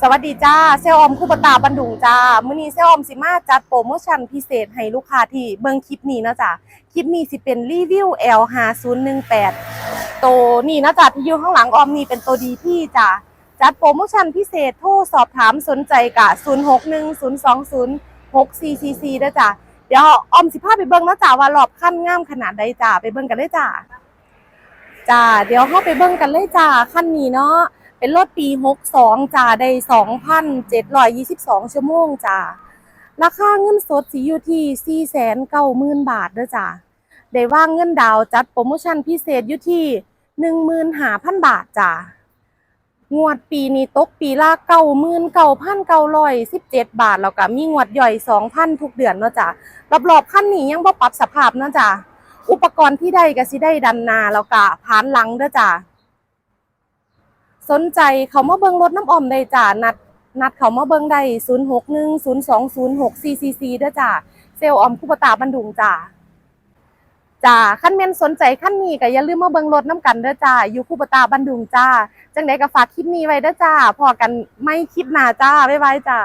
สวัสดีจ้าเซลออมคูปตาบันดุงจ้ามื้อนี้เซลออมสิมาจัดโปรโมชั่นพิเศษให้ลูกค้าที่เบิ่งคลิปนี้นะจ้ะคลิปนี้สิเป็นรีวิว L5018 ตัวนี้นะจ้ะที่อยู่ข้างหลังออมนี่เป็นตัวดีที่จ้ะจัดโปรโมชั่นพิเศษโทรสอบถามสนใจกะ 0610206444นะจ้ะเดี๋ยวออมสิพาไปเบิ่งนะจ้ะว่ารอบคันงามขนาดใดจ้ะไปเบิ่งกันเลยจ้ะจ้าเดี๋ยวเข้าไปเบิ่งกันเลยจ้ะคันนี้เนาะ เป็นรถปี 62จ้าได้2,722 ชั่วโมงจ้าราคาเงินสดสิอยู่ที่490,000 บาทเด้อจ้าได้ว่างเงินดาวจัดโปรโมชั่นพิเศษอยู่ที่15,000 บาทจ้างวดปีนี้ตกปีละ99,917บาทแล้วก็มีงวดย่อย2,000ทุกเดือนเนาะจ้ารอบๆคันนี้ยังบ่ปรับสภาพเนาะจ้าอุปกรณ์ที่ได้ก็สิได้ดันนาแล้วก็ผานหลังเด้อจ้า สนใจเขามาเบิงรถน้ำออมได้จ้านัดนัดเขามาเบิ่งได้0 6 1 0 2 0 6 4 4 4เด้อจ้าเซลลออมคุปตาบันดุงจ้าจ้าขั้นเมนสนใจขั้นนี้ก็อย่าลืมมาเบิงรถน้ำกันเด้อจ้าอยู่คุปตาบันดุงจ้าจังไดก็ฝากคลิปนี้ไว้เด้อจ้าพอกันไม่คลิปหน้าจ้าบ๊ายบายจ้า